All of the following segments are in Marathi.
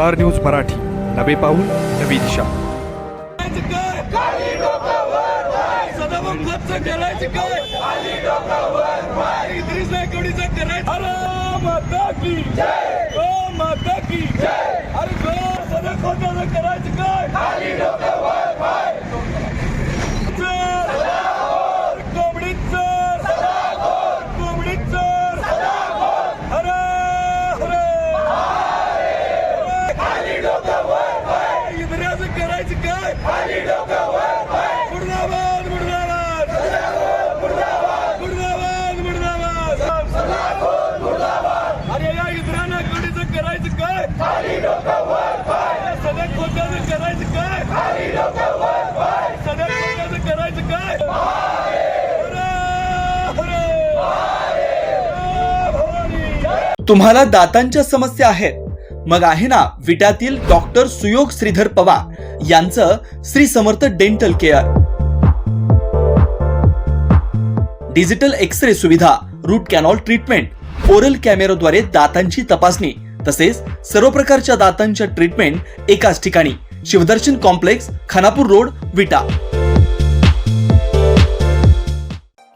Star news Marathi. नवे पाऊल नवी दिशा करायचं काय इद्रिस नायकवडीचं करायचं अरे माता की ओ माता की अरे गो सदा खोताचं करायचं काय चल कोंबडीत चल कोंबडीत चल हरे हरे इद्रियाचं करायचं काय मुर्दाबाद मुर्दाबाद मुर्दाबाद मुर्दाबाद अरे या इद्राना कडीचं करायचं काय या सगळ्या खोट्याचं करायचं काय सगळ्या खोट्याचं करायचं काय हरे, हरे. जय भवानी. तुम्हाला दातांच्या समस्या आहेत. मग आहे ना विट्यातील डॉक्टर सुयोग श्रीधर पवार यांचं Shri Samarth dental care. Digital X ray सुविधा रूट कॅनॉल ट्रीटमेंट ओरल कॅमेराद्वारे दातांची तपासणी तसेच सर्व प्रकारच्या दातांच्या ट्रीटमेंट एकाच ठिकाणी. Shivdarshan complex Khanapur road Vita.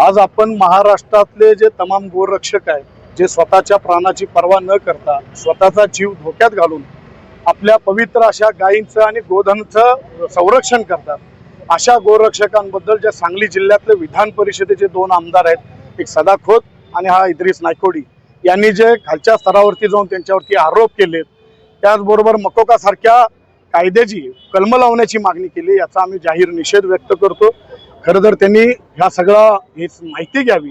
आज आपण महाराष्ट्रातले जे तमाम गोरक्षक आहेत जे स्वतःच्या प्राणाची पर्वा न करता स्वतःचा जीव धोक्यात घालून आपल्या पवित्र अशा गायींचं आणि गोधनचं संरक्षण करतात अशा गोरक्षकांबद्दल ज्या सांगली जिल्ह्यातले विधान परिषदेचे दोन आमदार आहेत एक सदा खोत आणि हा इद्रिस नायकोडी यांनी जे खालच्या स्तरावरती जाऊन त्यांच्यावरती आरोप केले त्याचबरोबर मकोकासारख्या कायद्याची कलम लावण्याची मागणी केली याचा आम्ही जाहीर निषेध व्यक्त करतो. खरं तर त्यांनी ह्या सगळा हेच माहिती घ्यावी.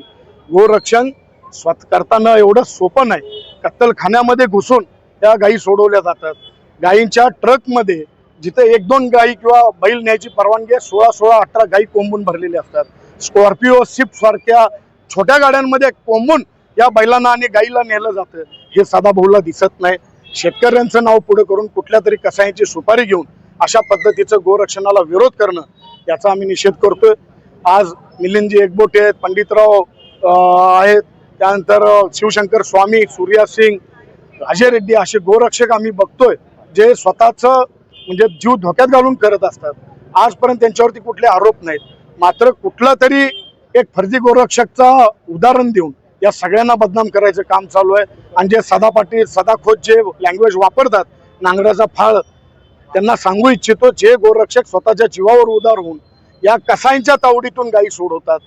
गोरक्षण स्वत करताना एवढं सोपं नाही. कत्तलखान्यामध्ये घुसून त्या गायी सोडवल्या जातात. गायींच्या ट्रकमध्ये जिथे एक दोन गायी किंवा बैल न्यायची परवानगी आहे सोळा सोळा अठरा गायी कोंबून भरलेल्या असतात. स्कॉर्पिओ सिप सारख्या छोट्या गाड्यांमध्ये कोंबून या बैलांना आणि गाईला नेलं जातं. हे सदाभाऊला दिसत नाही. शेतकऱ्यांचं नाव पुढे करून कुठल्या तरी कसायांची सुपारी घेऊन अशा पद्धतीचं गोरक्षणाला विरोध करणं याचा आम्ही निषेध करतोय. आज मिलिंदजी एकबोटे आहेत पंडितराव आहेत. त्यानंतर शिवशंकर स्वामी सूर्या सिंग अजय रेड्डी असे गोरक्षक आम्ही बघतोय जे स्वतःच म्हणजे जीव धोक्यात घालून करत असतात. आजपर्यंत त्यांच्यावरती कुठले आरोप नाहीत. मात्र कुठला तरी एक फर्जी गोरक्षकचा उदाहरण देऊन या सगळ्यांना बदनाम करायचं काम चालू आहे. आणि जे सदा पाटील सदा खोत जे लँग्वेज वापरतात नांगराचा फाळ त्यांना सांगू इच्छितो जे गोरक्षक स्वतःच्या जीवावर उदार होऊन या कसाईंच्या तावडीतून गायी सोडवतात.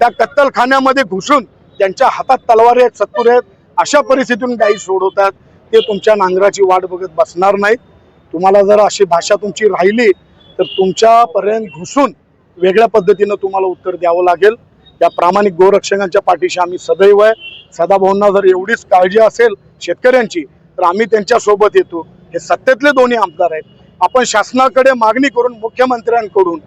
त्या कत्तलखान्यामध्ये घुसून त्यांच्या हातात तलवारी आहेत सत्तूर आहेत अशा परिस्थितीतून गायी सोडवतात. ते तुमच्या नांगराची वाट बघत बसणार नाहीत. तुम्हाला जर अशी भाषा तुमची राहिली तर तुमच्यापर्यंत घुसून वेगळ्या पद्धतीनं तुम्हाला उत्तर द्यावं लागेल. या प्रामाणिक गोरक्षकांच्या पाठीशी आम्ही सदैव आहे. सदाभाऊंना जर एवढीच काळजी असेल शेतकऱ्यांची तर आम्ही त्यांच्यासोबत येतो. हे सत्तेतले दोन्ही आमदार आहेत. आपण शासनाकडे मागणी करून मुख्यमंत्र्यांकडून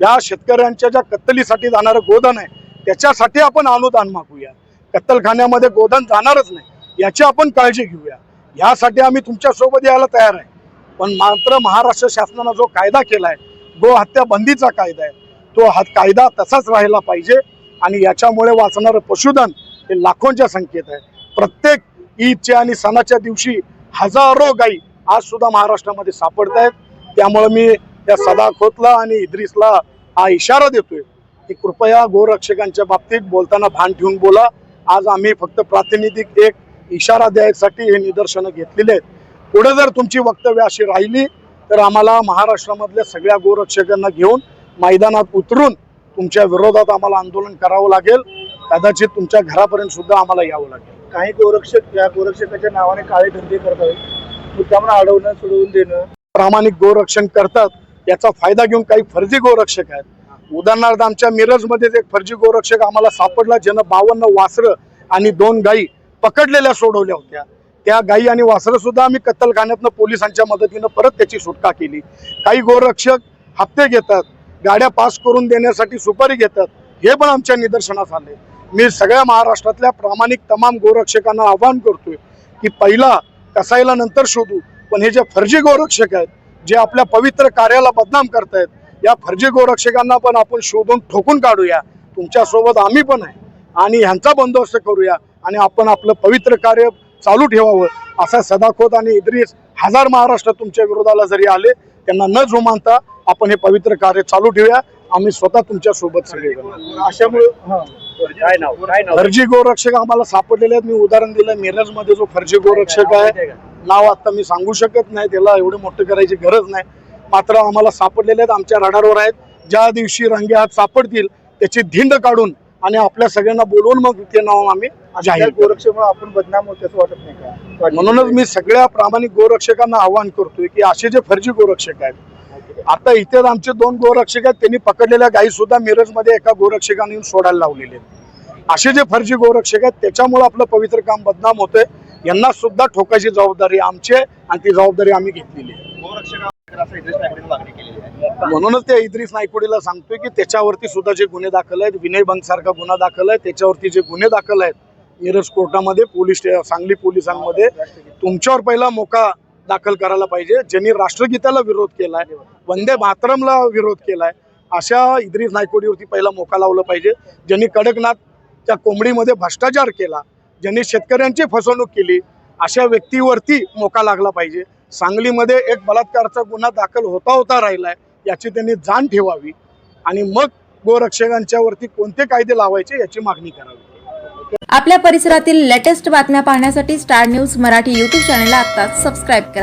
या शेतकऱ्यांच्या ज्या कत्तलीसाठी जाणारं गोधन आहे त्याच्यासाठी आपण अनुदान मागूया. कत्तलखान्यामध्ये गोधन जाणारच नाही याची आपण काळजी घेऊया. यासाठी आम्ही तुमच्यासोबत यायला तयार आहे. पण मात्र महाराष्ट्र शासनानं जो कायदा केलाय गो हत्या बंदीचा कायदा आहे तो हा कायदा तसाच राहिला पाहिजे आणि याच्यामुळे वाचणारं पशुधन हे लाखोंच्या संख्येत आहे. प्रत्येक ईदच्या आणि सणाच्या दिवशी हजारो गायी आज सुद्धा महाराष्ट्रामध्ये सापडत आहेत त्यामुळे मी त्या सदा खोतला आणि इद्रिसला हा इशारा देतोय की कृपया गोरक्षकांच्या बाबतीत बोलताना भान ठेवून बोला. आज आम्ही फक्त प्रातिनिधिक एक इशारा द्यायसाठी हे निदर्शनं घेतलेले आहेत. पुढे जर तुमची वक्तव्य अशी राहिली तर आम्हाला महाराष्ट्रामधल्या सगळ्या गोरक्षकांना घेऊन मैदानात उतरून तुमच्या विरोधात आम्हाला आंदोलन करावं लागेल. कदाचित तुमच्या घरापर्यंत सुद्धा आम्हाला यावं लागेल. काही गोरक्षक या गोरक्षकाच्या नावाने काळे धंदे करत आहेत मुद्दामना अडवणं सोडवून देणं. प्रामाणिक गोरक्षण करतात याचा फायदा घेऊन काही फर्जी गोरक्षक आहेत. उदाहरणार्थ आमच्या मिरजमध्येच एक फर्जी गोरक्षक आम्हाला सापडला ज्यानं बावन्न वासरं आणि दोन गायी पकडलेल्या सोडवल्या होत्या. त्या गायी आणि वासरं सुद्धा आम्ही कत्तलखान्यातनं पोलिसांच्या मदतीनं परत त्याची सुटका केली. काही गोरक्षक हप्ते घेतात गाड्या पास करून देण्यासाठी सुपारी घेतात. हे पण आमच्या निदर्शनास आले. मी सगळ्या महाराष्ट्रातल्या प्रामाणिक तमाम गोरक्षकांना आवाहन करतोय की पहिला कसायला नंतर शोधू पण हे जे फर्जी गोरक्षक आहेत जे आपल्या पवित्र कार्याला बदनाम करतायत या फर्जी गोरक्षकांना पण आपण शोधून ठोकून काढूया. तुमच्यासोबत आम्ही पण आहे. आणि ह्यांचा बंदोबस्त करूया आणि आपण आपलं पवित्र कार्य चालू ठेवावं असा सदाखोत आणि इद्रिस हजार महाराष्ट्र तुमच्या विरोधाला जरी आले त्यांना न जुमानता आपण हे पवित्र कार्य चालू ठेवूया. आम्ही स्वतः तुमच्यासोबत सगळे अशामुळे काय नाव? काय नाव? फर्जी गोरक्षक आम्हाला सापडलेले आहेत. मी उदाहरण दिलं मिरजमध्ये जो फर्जी गोरक्षक आहे नाव आता मी सांगू शकत नाही त्याला एवढं मोठं करायची गरज नाही. मात्र आम्हाला सापडलेले आहेत आमच्या रडारवर आहेत. ज्या दिवशी रंगे हात सापडतील त्याची धिंड काढून आणि आपल्या सगळ्यांना बोलवून मग ते नाव आम्ही जाहीर. गोरक्षमुळे आपण बदनाम होतो असं वाटत नाही का? म्हणूनच मी सगळ्या प्रामाणिक गोरक्षकांना आवाहन करतोय की असे जे फर्जी गोरक्षक आहेत आता इथे आमचे दोन गोरक्षक आहेत त्यांनी पकडलेल्या गायी सुद्धा मिरजमध्ये एका गोरक्षकाने सोडायला लावलेले आहेत. असे जे फर्जी गोरक्षक आहेत त्याच्यामुळे आपलं पवित्र काम बदनाम होतंय. यांना सुद्धा ठोकायची जबाबदारी आमची आहे आणि ती जबाबदारी आम्ही घेतलेली आहे. म्हणूनच त्या इद्रिस नायकुडीला सांगतोय की त्याच्यावरती सुद्धा जे गुन्हे दाखल आहेत विनयभंग सारखा गुन्हा दाखल आहे त्याच्यावरती जे गुन्हे दाखल आहेत मिरज कोर्टामध्ये पोलीस स्टे- सांगली पोलिसांमध्ये तुमच्यावर पहिला मोका दाखल करायला पाहिजे ज्यांनी राष्ट्रगीताला विरोध केलाय वंदे मातरमला विरोध केलाय अशा इद्रिस नायकोडीवरती पहिला मोका लावला पाहिजे ज्यांनी कडकनाथ त्या कोंबडीमध्ये भ्रष्टाचार केला ज्यांनी शेतकऱ्यांची फसवणूक केली अशा व्यक्तीवरती मोका लागला पाहिजे. सांगलीमध्ये एक बलात्काराचा गुन्हा दाखल होता होता राहिलाय याची त्यांनी जाण ठेवावी आणि मग गोरक्षकांच्या वरती कोणते कायदे लावायचे याची मागणी करावी. आपल्या परिसरातील लेटेस्ट बातम्या पाहण्यासाठी स्टार न्यूज मराठी यूट्यूब चॅनलला आत्ताच सबस्क्राईब करा.